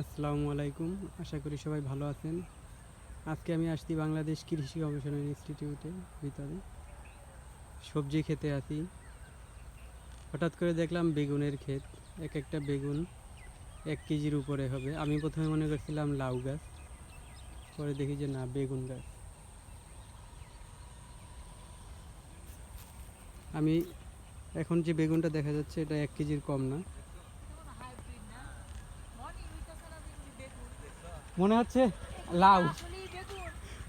আসসালামু আলাইকুম। আশা করি সবাই ভালো আছেন। আজকে আমি আসছি বাংলাদেশ কৃষি গবেষণা ইনস্টিটিউটের ভিতরে। সবজি খেতে আসি। হঠাৎ করে দেখলাম বেগুনের ক্ষেত। এক একটা বেগুন এক কেজির উপরে হবে। আমি প্রথমে মনে করছিলাম লাউ গাছ। পরে দেখি যে না, বেগুন গাছ। আমি এখন যে বেগুনটা দেখা যাচ্ছে, এটা এক কেজির কম না। মনে হচ্ছে লাউ।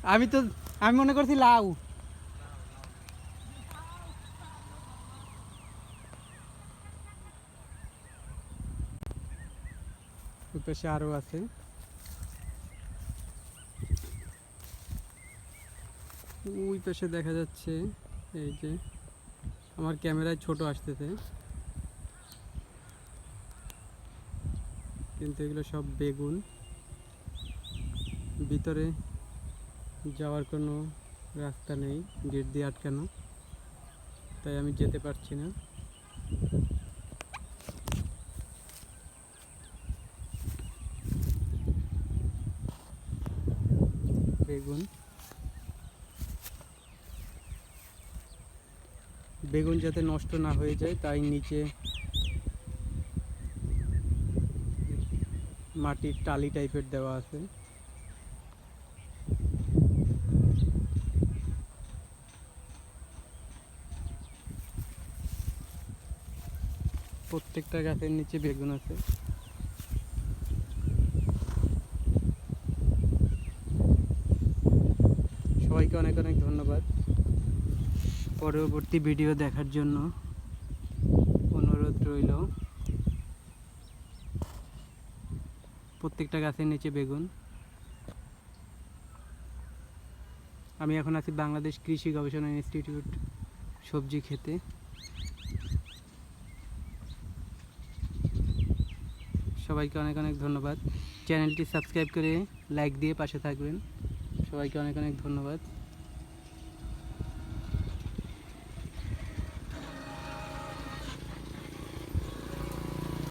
আমি তো, আমি মনে করছি লাউ। ওই আরও আছে। ওই পাশে দেখা যাচ্ছে, এই যে আমার ক্যামেরায় ছোট আসতেছে। কিন্তু এগুলো সব বেগুন। ভিতরে যাওয়ার কোনো রাস্তা নেই, গেট দিয়ে আটকানো। তাই আমি যেতে পারছি না। বেগুন। বেগুন যাতে নষ্ট না হয়ে যায়, তাই নিচে মাটির টালি টাইপের দেওয়া আছে। প্রত্যেকটা গাছের নিচে বেগুন আছে। সবাইকে অনেক অনেক ধন্যবাদ। পরবর্তী ভিডিও দেখার জন্য অনুরোধ রইল। প্রত্যেকটা গাছের নিচে বেগুন। আমি এখন আছি বাংলাদেশ কৃষি গবেষণা ইনস্টিটিউট সবজি খেতে। সবাইকে অনেক অনেক ধন্যবাদ। চ্যানেলটি সাবস্ক্রাইব করে লাইক দিয়ে পাশে থাকবেন। সবাইকে অনেক অনেক ধন্যবাদ।